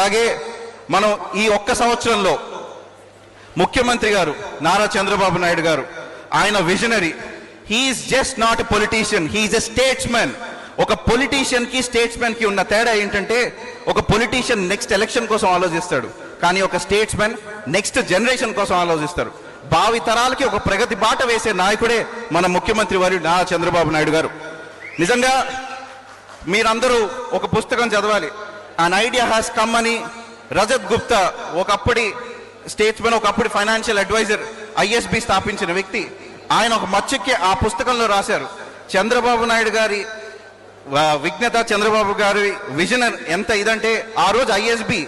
అలాగే మనం ఈ ఒక్క సంవత్సరంలో ముఖ్యమంత్రి గారు నారా చంద్రబాబు నాయుడు గారు ఆయన visionary he's just not a politician he's a statesmen ఒక పొలిటీషియన్కి స్టేట్స్మెన్కి ఉన్న తేడా ఏంటంటే ఒక పొలిటీషియన్ నెక్స్ట్ ఎలక్షన్ కోసం ఆలోచిస్తాడు. కానీ ఒక స్టేట్స్మెన్ నెక్స్ట్ జనరేషన్ కోసం ఆలోచిస్తారు. భావి తరాలకి ఒక ప్రగతి బాట వేసే నాయకుడే మన ముఖ్యమంత్రి వారు నారా చంద్రబాబు నాయుడు గారు. నిజంగా మీరందరూ ఒక పుస్తకం చదవాలి. అన్ ఐడియా హ్యాస్ కమ్ అని రజత్ గుప్తా ఒకప్పటి స్టేట్స్మెన్ ఒకప్పటి ఫైనాన్షియల్ అడ్వైజర్ ఐఎస్బి స్థాపించిన వ్యక్తి. ఆయన ఒక మచ్చక్కి ఆ పుస్తకంలో రాశారు. చంద్రబాబు నాయుడు గారి విజ్ఞత చంద్రబాబు గారి విజన్ ఎంత ఇదంటే ఆ రోజు ఐఎస్బి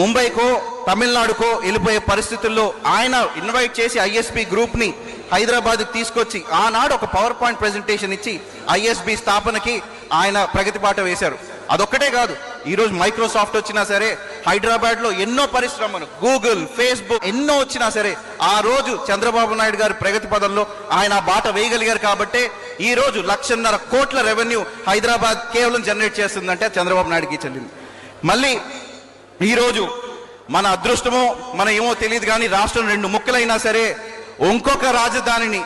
ముంబైకో తమిళనాడుకో వెళ్ళిపోయే పరిస్థితుల్లో ఆయన ఇన్వైట్ చేసి ఐఎస్బి గ్రూప్ని హైదరాబాద్కి తీసుకొచ్చి ఆనాడు ఒక పవర్ పాయింట్ ప్రెజెంటేషన్ ఇచ్చి ఐఎస్బి స్థాపనకి ఆయన ప్రగతిపాట వేశారు. అదొక్కటే కాదు. ఈరోజు మైక్రోసాఫ్ట్ వచ్చినా సరే హైదరాబాద్లో ఎన్నో పరిశ్రమలు గూగుల్ ఫేస్బుక్ ఎన్నో వచ్చినా సరే ఆ రోజు చంద్రబాబు నాయుడు గారి ప్రగతి పదంలో ఆయన బాట వేయగలిగారు కాబట్టే ఈ రోజు లక్షన్నర కోట్ల రెవెన్యూ హైదరాబాద్ కేవలం జనరేట్ చేస్తుందంటే చంద్రబాబు నాయుడుకి చెల్లింది. మళ్ళీ ఈరోజు మన అదృష్టమో మన ఏమో తెలియదు కానీ రాష్ట్రం రెండు ముక్కలైనా సరే ఇంకొక రాజధానిని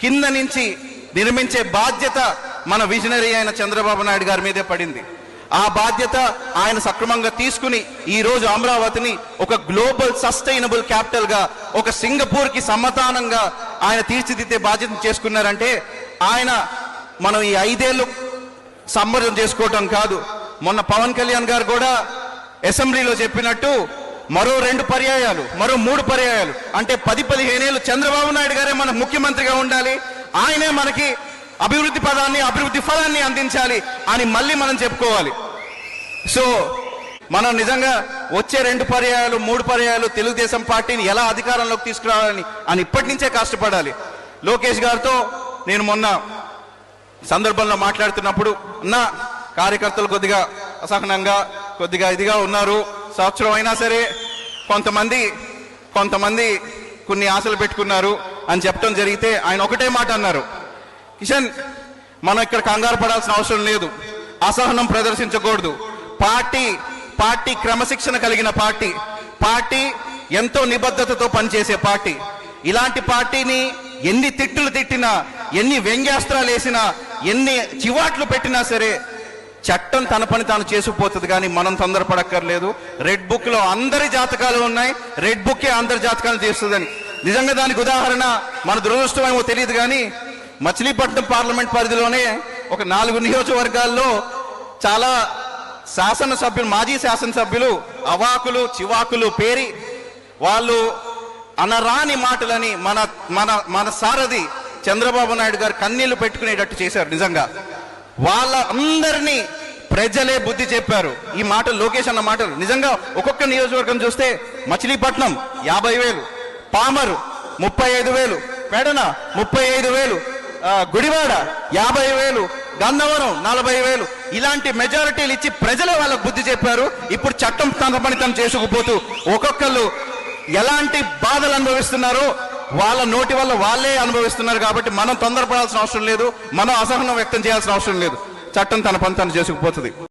కింద నుంచి నిర్మించే బాధ్యత మన విజనరీ అయిన చంద్రబాబు నాయుడు గారి మీదే పడింది. ఆ బాధ్యత ఆయన సక్రమంగా తీసుకుని ఈ రోజు అమరావతిని ఒక గ్లోబల్ సస్టైనబుల్ క్యాపిటల్గా ఒక సింగపూర్కి సమాధానంగా ఆయన తీర్చిదిద్దే బాధ్యత చేసుకున్నారంటే ఆయన మనం ఈ ఐదేళ్ళు సంబరం చేసుకోవటం కాదు. మొన్న పవన్ కళ్యాణ్ గారు కూడా అసెంబ్లీలో చెప్పినట్టు మరో రెండు పర్యాయాలు మరో మూడు పర్యాయాలు. అంటే పది పదిహేనేళ్ళు చంద్రబాబు నాయుడు గారే మన ముఖ్యమంత్రిగా ఉండాలి. ఆయనే మనకి అభివృద్ధి పదాన్ని అభివృద్ధి ఫలాన్ని అందించాలి అని మళ్ళీ మనం చెప్పుకోవాలి. సో మనం నిజంగా వచ్చే రెండు పర్యాయాలు మూడు పర్యాయాలు తెలుగుదేశం పార్టీని ఎలా అధికారంలోకి తీసుకురావాలని అని ఇప్పటి నుంచే కష్టపడాలి. లోకేష్ గారితో నేను మొన్న సందర్భంలో మాట్లాడుతున్నప్పుడు నా కార్యకర్తలు కొద్దిగా అసహనంగా కొద్దిగా ఇదిగా ఉన్నారు. సంవత్సరం అయినా సరే కొంతమంది కొంతమంది కొన్ని ఆశలు పెట్టుకున్నారు అని చెప్పడం జరిగితే ఆయన ఒకటే మాట అన్నారు. కిషన్ మనం ఇక్కడ కంగారు పడాల్సిన అవసరం లేదు. అసహనం ప్రదర్శించకూడదు. పార్టీ పార్టీ క్రమశిక్షణ కలిగిన పార్టీ. పార్టీ ఎంతో నిబద్ధతతో పనిచేసే పార్టీ. ఇలాంటి పార్టీని ఎన్ని తిట్టులు తిట్టినా ఎన్ని వ్యంగ్యాస్త్రాలు వేసినా ఎన్ని చివాట్లు పెట్టినా సరే చట్టం తన పని తాను చేసుకుపోతుంది కానీ మనం తొందరపడక్కర్లేదు. రెడ్ బుక్లో అందరి జాతకాలు ఉన్నాయి. రెడ్ బుక్కే అందరి జాతకాలు తీస్తుందని. నిజంగా దానికి ఉదాహరణ మన దురదృష్టమేమో తెలియదు కానీ మచిలీపట్నం పార్లమెంట్ పరిధిలోనే ఒక నాలుగు నియోజకవర్గాల్లో చాలా శాసనసభ్యులు మాజీ శాసనసభ్యులు అవాకులు చివాకులు పేరి వాళ్ళు అనరాని మాటలని మన మన మన సారథి చంద్రబాబు నాయుడు గారు కన్నీళ్ళు పెట్టుకునేటట్టు చేశారు నిజంగా. వాళ్ళ అందరినీ ప్రజలే బుద్ధి చెప్పారు. ఈ మాటలు లోకేష్ అన్న మాటలు. నిజంగా ఒక్కొక్క నియోజకవర్గం చూస్తే మచిలీపట్నం యాభై వేలు పామరు ముప్పై ఐదు వేలు పేడన ముప్పై ఐదు వేలు గుడివాడ యాభై వేలు గంధవరం నలభై వేలు. ఇలాంటి మెజారిటీలు ఇచ్చి ప్రజలే వాళ్ళకు బుద్ధి చెప్పారు. ఇప్పుడు చట్టం తన చేసుకుపోతూ ఒక్కొక్కళ్ళు ఎలాంటి బాధలు అనుభవిస్తున్నారో వాళ్ళ నోటి వల్ల వాళ్ళే అనుభవిస్తున్నారు కాబట్టి మనం తొందరపడాల్సిన అవసరం లేదు. మనం అసహనం వ్యక్తం చేయాల్సిన అవసరం లేదు. చట్టం తన పని తను చేసుకుపోతుంది.